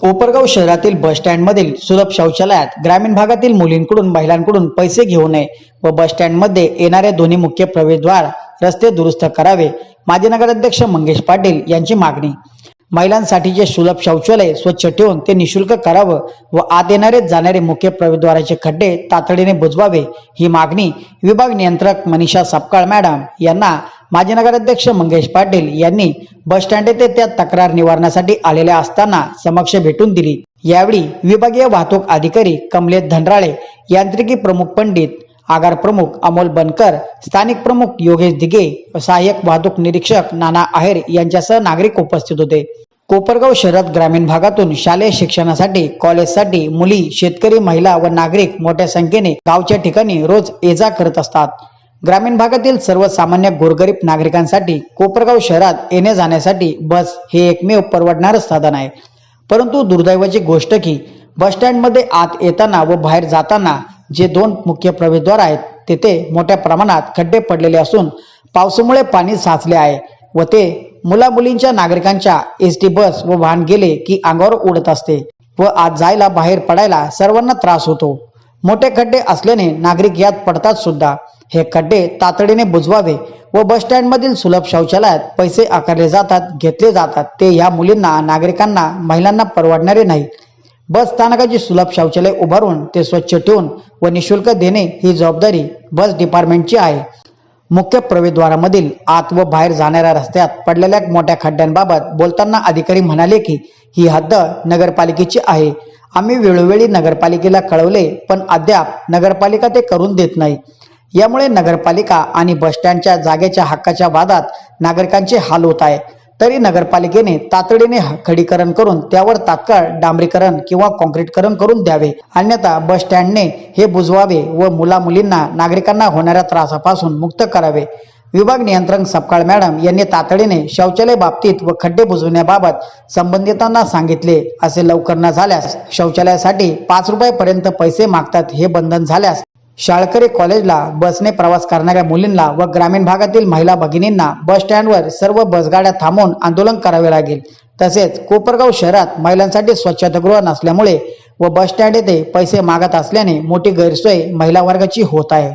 कोपरगाव शहरातील बस स्टँडमधील सुलभ शौचालयात ग्रामीण भागातील मुलींकडून महिलांकडून पैसे घेऊ नये व बस स्टँडमध्ये येणारे दोन्ही मुख्य प्रवेशद्वार रस्ते दुरुस्त करावे माजी नगराध्यक्ष मंगेश पाटील यांची मागणी. महिलांसाठीचे सुलभ शौचालय स्वच्छ ठेवून ते निशुल्क करावं व आत येणारे जाणारे मुख्य प्रवेशद्वाराचे खड्डे तातडीने बुजवावे ही मागणी विभाग नियंत्रक मनीषा सपकाळ मॅडम यांना माजी नगराध्यक्ष मंगेश पाटील यांनी बस स्टँड येथे त्या तक्रार निवारणासाठी आलेल्या असताना समक्ष भेटून दिली. यावेळी विभागीय वाहतूक अधिकारी कमलेश धनराळे यांत्रिकी प्रमुख पंडित आगार प्रमुख अमोल बनकर स्थानिक प्रमुख योगेश दिगे सहाय्यक वाहतूक निरीक्षक नाना आहेर यांच्यासह नागरिक उपस्थित होते. कोपरगाव शहरात ग्रामीण भागातून शालेय शिक्षणासाठी कॉलेजसाठी मुली शेतकरी महिला व नागरिक मोठ्या संख्येने गावच्या ठिकाणी रोज ये जा करत असतात. ग्रामीण भागातील सर्वसामान्य गोरगरीब नागरिकांसाठी कोपरगाव शहरात येणे जाण्यासाठी बस हे एकमेव परवडणारं साधन आहे. परंतु दुर्दैवाची गोष्ट की बस स्टँडमध्ये आत येताना व बाहेर जाताना जे दोन मुख्य प्रवेशद्वार आहेत तेथे मोठ्या प्रमाणात खड्डे पडलेले असून पावसामुळे पाणी साचले आहे व ते मुलामुलींच्या नागरिकांच्या एस टी बस व वाहन गेले की अंगावर उडत असते व आत जायला बाहेर पडायला सर्वांना त्रास होतो. मोठे खड्डे असल्याने नागरिक यात पडतात सुद्धा. हे खड्डे तातडीने बुजवावे व बस स्टँडमधील सुलभ शौचालयात पैसे आकारले जातात घेतले जातात. ते या मुलींना नागरिकांना महिलांना परवडणारे नाही बस स्थानकाची सुलभ शौचालय उभारून ते स्वच्छ ठेवून व निशुल्क देणे ही जबाबदारी बस डिपार्टमेंटची आहे. मुख्य प्रवेशद्वारामधील आत व बाहेर जाणाऱ्या रस्त्यात पडलेल्या मोठ्या खड्ड्यांबाबत बोलताना अधिकारी म्हणाले की ही हद्द नगरपालिकेची आहे. आम्ही वेळोवेळी नगरपालिकेला कळवले पण अद्याप नगरपालिका ते करून देत नाही. यामुळे नगरपालिका आणि बस स्टँडच्या जागेच्या हक्काच्या वादात नागरिकांचे हाल होत आहे तरी नगरपालिकेने तातडीने खडीकरण करून त्यावर तात्काळ डांबरीकरण किंवा कॉन्क्रीटकरण करून द्यावे. अन्यथा बस स्टँडने हे बुजवावे व मुला मुलींना नागरिकांना होणाऱ्या त्रासापासून मुक्त करावे. विभाग नियंत्रण सपकाळ मॅडम यांनी तातडीने शौचालय बाबतीत व खड्डे बुजवण्याबाबत संबंधितांना सांगितले असे लवकर न झाल्यास शौचालयासाठी पाच रुपयापर्यंत पैसे मागतात हे बंधन झाल्यास शाळकरी कॉलेजला बसने प्रवास करणाऱ्या मुलींना व ग्रामीण भागातील महिला भगिनींना बस स्टँडवर सर्व बसगाड्या थांबवून आंदोलन करावे लागेल. तसेच कोपरगाव शहरात महिलांसाठी स्वच्छतागृह नसल्यामुळे व बस स्टँड येथे पैसे मागत असल्याने मोठी गैरसोय महिला वर्गाची होत आहे.